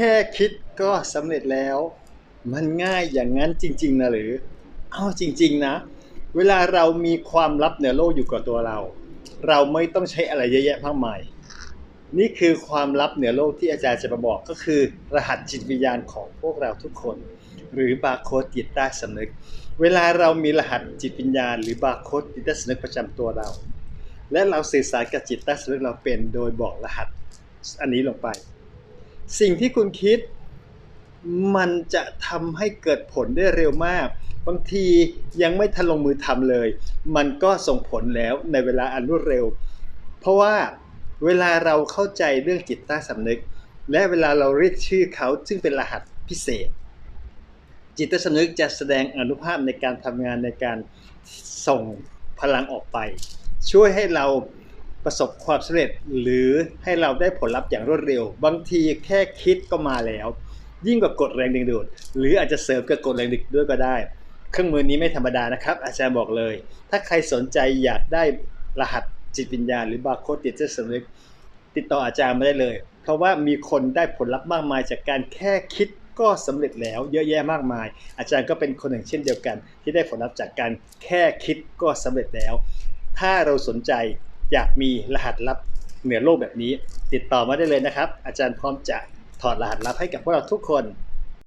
ค่คิดก็สำเร็จแล้ว มันง่ายอย่างนั้นจริง ๆนะหรือเอาจริง ๆ นะ เวลาเรามีความลับเหนือโลกอยู่กับตัวเรา เราไม่ต้องใช้อะไรเยอะแยะมากมายนี่คือความลับเหนือโลกที่อาจารย์จะมาบอกก็คือ รหัสจิตวิญญาณของพวกเราทุกคน หรือบาร์โค้ดจิตใต้สำนึก เวลาเรามีรหัสจิตวิญญาณ หรือบาร์โค้ดจิตใต้สำนึกประจำตัวเรา และเราสื่อสารกับจิตใต้สำนึกเราเป็นโดยบอกรหัสอันนี้ลงไป สิ่งที่คุณคิด มันจะทำให้เกิดผลได้เร็วมาก บางทียังไม่ทันลงมือทำเลย มันก็ส่งผลแล้วในเวลาอันรวดเร็ว เพราะว่าเวลาเราเข้าใจเรื่องจิตใต้สำนึก และเวลาเราเรียกชื่อเขาซึ่งเป็นรหัสพิเศษ จิตใต้สำนึกจะแสดงอนุภาพในการทำงานในการส่งพลังออกไป ช่วยให้เรา ประสบความสำเร็จ หรือให้เราได้ผลลัพธ์อย่างรวดเร็ว บางทีแค่คิดก็มาแล้ว ยิ่งกว่ากดแรงดึงดูด หรืออาจจะเสริมกับกดแรงดึงด้วยก็ได้ เครื่องมือนี้ไม่ธรรมดานะครับ อาจารย์บอกเลย ถ้าใครสนใจอยากได้รหัสจิตวิญญาณหรือบาร์โค้ดจิตใต้สำนึกติดต่ออาจารย์มาได้เลย เพราะว่ามีคนได้ผลลัพธ์มากมายจากการแค่คิดก็สำเร็จแล้วเยอะแยะมากมาย อาจารย์ก็เป็นคนหนึ่งเช่นเดียวกัน ที่ได้ผลลัพธ์จากการแค่คิดก็สำเร็จแล้ว ถ้าเราสนใจ อยากมีรหัสลับเหนือโลกแบบนี้ ติดต่อมาได้เลยนะครับ อาจารย์พร้อมจะถอดรหัสลับให้กับพวกเราทุกคน